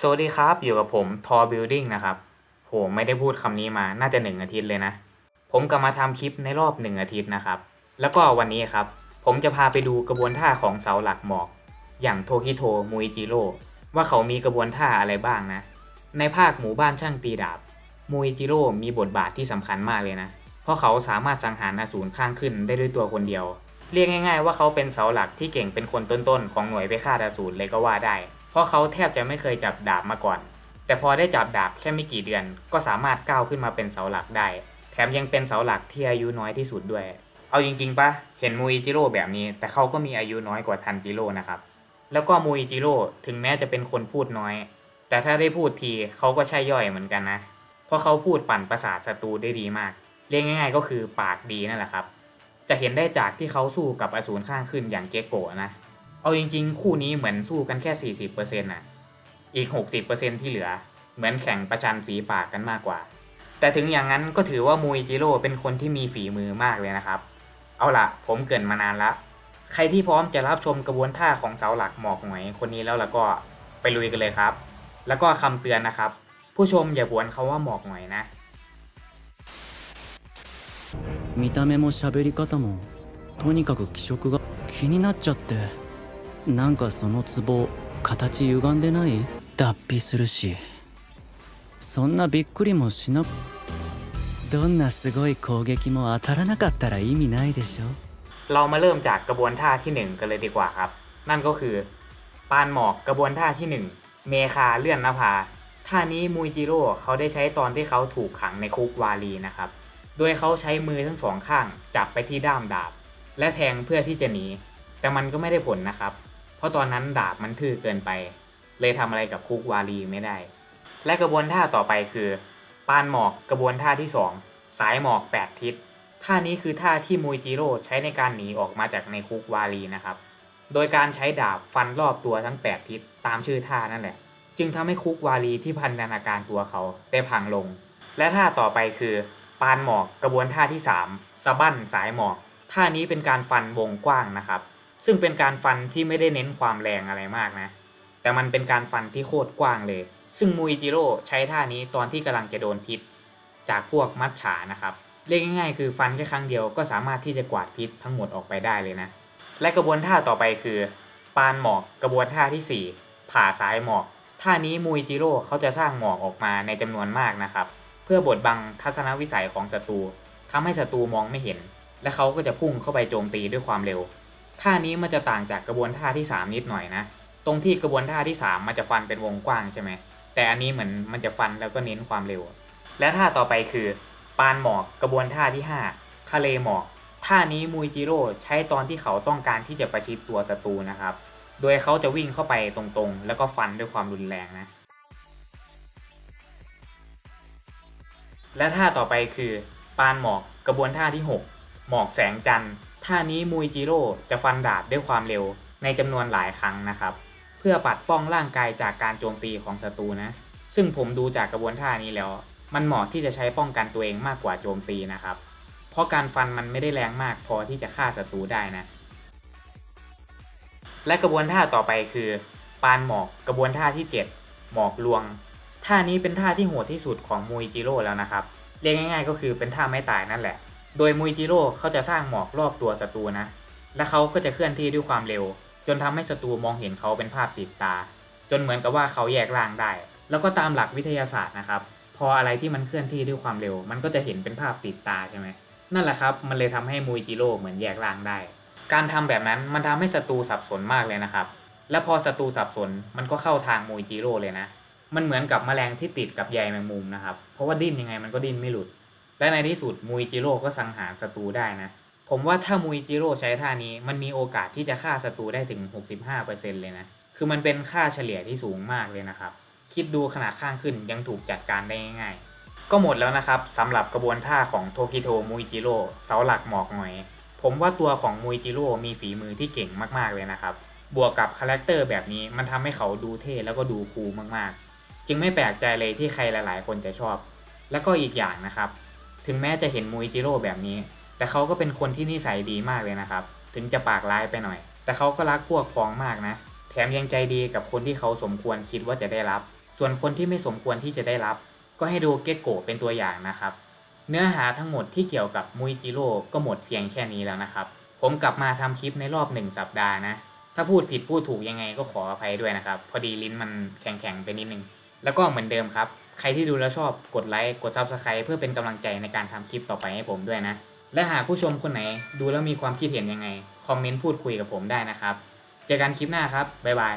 สวัสดีครับ อยู่กับผมทอบิลดิ้งนะครับโหไม่ได้พูดคำนี้มาน่าจะหนึ่งอาทิตย์เลยนะ ผมกลับมาทำคลิปในรอบหนึ่งอาทิตย์นะครับ แล้วก็วันนี้ครับ ผมจะพาไปดูกระบวนท่าของเสาหลักหมอก อย่างโทคิโทมุยจิโร่ว่าเขามีกระบวนท่าอะไรบ้างนะ ในภาคหมู่บ้านช่างตีดาบมุยจิโร่มีบทบาทที่สำคัญมากเลยนะ เพราะเขาสามารถสังหารอสูรข้างขึ้นได้ด้วยตัวคนเดียว เรียกง่าย ๆ ว่าเขาเป็นเสาหลักที่เก่งเป็นคนต้นๆของหน่วยไปฆ่าอสูรเลยก็ว่าได้ ราะเขาแทบจะไม่เคยจับดาบมาก่อน แต่พอได้จับดาบแค่ไม่กี่เดือน ก็สามารถก้าวขึ้นมาเป็นเสาหลักได้ แถมยังเป็นเสาหลักที่อายุน้อยที่สุดด้วย เอาจริงๆปะเห็นมูอิจิโร่แบบนี้ แต่เขาก็มีอายุน้อยกว่าทันจิโร่นะครับ แล้วก็มูอิจิโร่ถึงแม้จะเป็นคนพูดน้อย แต่ถ้าได้พูดทีเขาก็ใช่ย่อยเหมือนกันนะ เพราะเขาพูดปั่นประสาทศัตรูได้ดีมาก เรียกง่าย ๆ ก็คือปากดีนั่นแหละครับ จะเห็นได้จากที่เขาสู้กับอสูรข้างขึ้นอย่างเจโกะนะ เอาจริงๆ คู่นี้เหมือนสู้กันแค่ 40%น่ะ อีก 60%ที่เหลือ เหมือนแข่งประชันฝีปากกันมากกว่า แต่ถึงอย่างนั้นก็ถือว่ามูอิจิโร่เป็นคนที่มีฝีมือมากเลยนะครับ เอาล่ะ ผมเกรินมานานละ ใครที่พร้อมจะรับชมกระบวนท่าของเสาหลักหมอกหน่วยคนนี้แล้วล่ะก็ไปลุยกันเลยครับ แล้วก็คำเตือนนะครับ ผู้ชมอย่าบวนเขาว่าหมอกหน่อยนะ 見た目も喋り方もとにかく気色が気になっちゃって なんかそのツボ形歪んでない脱皮するしそんなびっくりもしなどんなすごい攻撃も当たらなかったら意味ないでしょ เรามาเริ่มจากกระบวนท่าที่หนึ่งกันเลยดีกว่าครับ นั่นก็คือ ปานหมอกกระบวนท่าที่หนึ่งเมคาเลื่อนนภาท่านี้มูจิโร่เขาได้ใช้ตอนที่เขาถูกขังในคุกวาลีนะครับ โดยเขาใช้มือทั้งสองข้างจับไปที่ด้ามดาบ และแทงเพื่อที่จะหนี แต่มันก็ไม่ได้ผลนะครับ เพราะตอนนั้นดาบมันทื่อเกินไป เลยทำอะไรกับคุกวาลีไม่ได้ และกระบวนท่าต่อไปคือ ปานหมอกกระบวนท่าที่สองสายหมอกแปดทิศท่านี้คือท่าที่มูจิโร่ใช้ในการหนีออกมาจากในคุกวาลีนะครับ โดยการใช้ดาบฟันรอบตัวทั้ง 8 ทิศตามชื่อท่านั่นแหละ จึงทำให้คุกวาลีที่พันธนาการตัวเขาได้พังลง และท่าต่อไปคือ ปานหมอกกระบวนท่าที่3สะบั้นสายหมอก ท่านี้เป็นการฟันวงกว้างนะครับ ซึ่งเป็นการฟันที่ไม่ได้เน้นความแรงอะไรมากนะ แต่มันเป็นการฟันที่โคตรกว้างเลย ซึ่งมูอิจิโร่ใช้ท่านี้ตอนที่กำลังจะโดนพิษ จากพวกมัดฉานะครับ เรียกง่ายๆ คือฟันแค่ครั้งเดียวก็สามารถที่จะกวาดพิษทั้งหมดออกไปได้เลยนะ และกระบวนท่าต่อไปคือ ปานหมอกกระบวนท่าที่ 4 ผ่าสายหมอก ท่านี้มูอิจิโร่เขาจะสร้างหมอกออกมาในจำนวนมากนะครับ เพื่อบดบังทัศนวิสัยของศัตรูทำให้ศัตรูมองไม่เห็น และเขาก็จะพุ่งเข้าไปโจมตีด้วยความเร็ว ท่านี้มันจะต่างจากกระบวนท่าที่ 3 นิดหน่อยนะ ตรงที่กระบวนท่าที่ 3 มันจะฟันเป็นวงกว้างใช่ไหม แต่อันนี้เหมือนมันจะฟันแล้วก็เน้นความเร็ว และท่าต่อไปคือ ปานหมอกกระบวนท่าที่ 5 ทะเลหมอก ท่านี้มูจิโร่ใช้ตอนที่เขาต้องการที่จะประชิดตัวศัตรูนะครับ โดยเขาจะวิ่งเข้าไปตรงๆ แล้วก็ฟันด้วยความรุนแรงนะ และท่าต่อไปคือ ปานหมอกกระบวนท่าที่ 6 หมอกแสงจันทร์ ท่านี้มูจิโร่จะฟันดาบด้วยความเร็วในจำนวนหลายครั้งนะครับ เพื่อปัดป้องร่างกายจากการโจมตีของศัตรูนะ ซึ่งผมดูจากกระบวนท่านี้แล้ว มันเหมาะที่จะใช้ป้องกันตัวเองมากกว่าโจมตีนะครับ เพราะการฟันมันไม่ได้แรงมากพอที่จะฆ่าศัตรูได้นะ และกระบวนท่าต่อไปคือ ปานหมอกกระบวนท่าที่ 7 หมอกลวงท่านี้เป็นท่าที่โหดที่สุดของมูอิจิโร่แล้วนะครับเรียกง่าย ๆ ก็คือเป็นท่าไม่ตายนั่นแหละ โดยมูอิจิโร่เขาจะสร้างหมอกรอบตัวศัตรูนะ และเขาก็จะเคลื่อนที่ด้วยความเร็ว จนทำให้ศัตรูมองเห็นเขาเป็นภาพติดตา จนเหมือนกับว่าเขาแยกร่างได้ แล้วก็ตามหลักวิทยาศาสตร์นะครับ พออะไรที่มันเคลื่อนที่ด้วยความเร็ว มันก็จะเห็นเป็นภาพติดตาใช่ไหมนั่นแหละครับ มันเลยทำให้มูอิจิโร่เหมือนแยกร่างได้ การทำแบบนั้นมันทำให้ศัตรูสับสนมากเลยนะครับ และพอศัตรูสับสนมันก็เข้าทางมูอิจิโร่เลยนะ มันเหมือนกับแมลงที่ติดกับใยแมงมุมนะครับ เพราะว่าดิ้นยังไงมันก็ดิ้นไม่หลุด และในที่สุดมูอิจิโร่ก็สังหารศัตรูได้นะ ผมว่าถ้ามูอิจิโร่ใช้ท่านี้มันมีโอกาสที่จะฆ่าศัตรูได้ถึง 65%เลยนะ คือมันเป็นค่าเฉลี่ยที่สูงมากเลยนะครับ คิดดูขนาดข้างขึ้นยังถูกจัดการได้ง่ายๆ ก็หมดแล้วนะครับสำหรับกระบวนท่าของโทคิโทมุยจิโร่เสาหลักหมอกหน่อย ผมว่าตัวของมุยจิโร่มีฝีมือที่เก่งมากๆเลยนะครับ บวกกับคาแรคเตอร์แบบนี้มันทำให้เขาดูเท่แล้วก็ดูคูลมากๆ จึงไม่แปลกใจเลยที่ใครหลาย ๆ คนจะชอบ แล้วก็อีกอย่างนะครับ ถึงแม้จะเห็นมุยจิโร่แบบนี้ แต่เขาก็เป็นคนที่นิสัยดีมากเลยนะครับ ถึงจะปากร้ายไปหน่อย แต่เขาก็รักพวกพ้องมากนะ แถมยังใจดีกับคนที่เขาสมควรคิดว่าจะได้รับ ส่วนคนที่ไม่สมควรที่จะได้รับ ก็ให้ดูเกตโกเป็นตัวอย่างนะครับ เนื้อหาทั้งหมดที่เกี่ยวกับมุยจิโร่ก็หมดเพียงแค่นี้แล้วนะครับ ผมกลับมาทำคลิปในรอบหนึ่งสัปดาห์นะ ถ้าพูดผิดพูดถูกยังไงก็ขออภัยด้วยนะครับ พอดีลิ้นมันแข็งๆไปนิดนึง แล้วก็เหมือนเดิมครับ ใครที่ดูแล้วชอบกดไลค์กด s u b สไครต์เพื่อเป็นกำลังใจในการทำคลิปต่อไปให้ผมด้วยนะ และหากผู้ชมคนไหนดูแล้วมีความคิดเห็นยังไง คอมเมนต์พูดคุยกับผมได้นะครับ เจอกันคลิปหน้าครับบ๊ายบาย